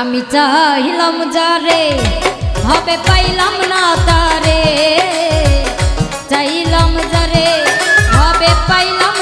আমি চাইলাম যারে হবে পাইলাম না তারে। চাইলাম যারে হবে পাইলাম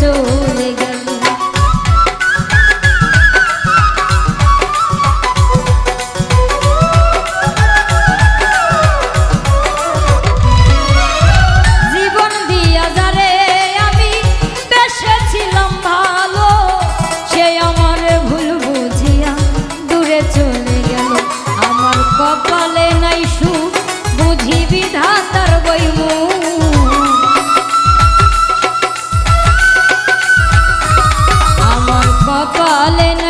too. কপালে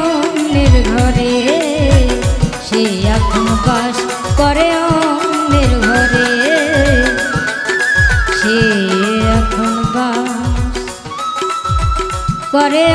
করে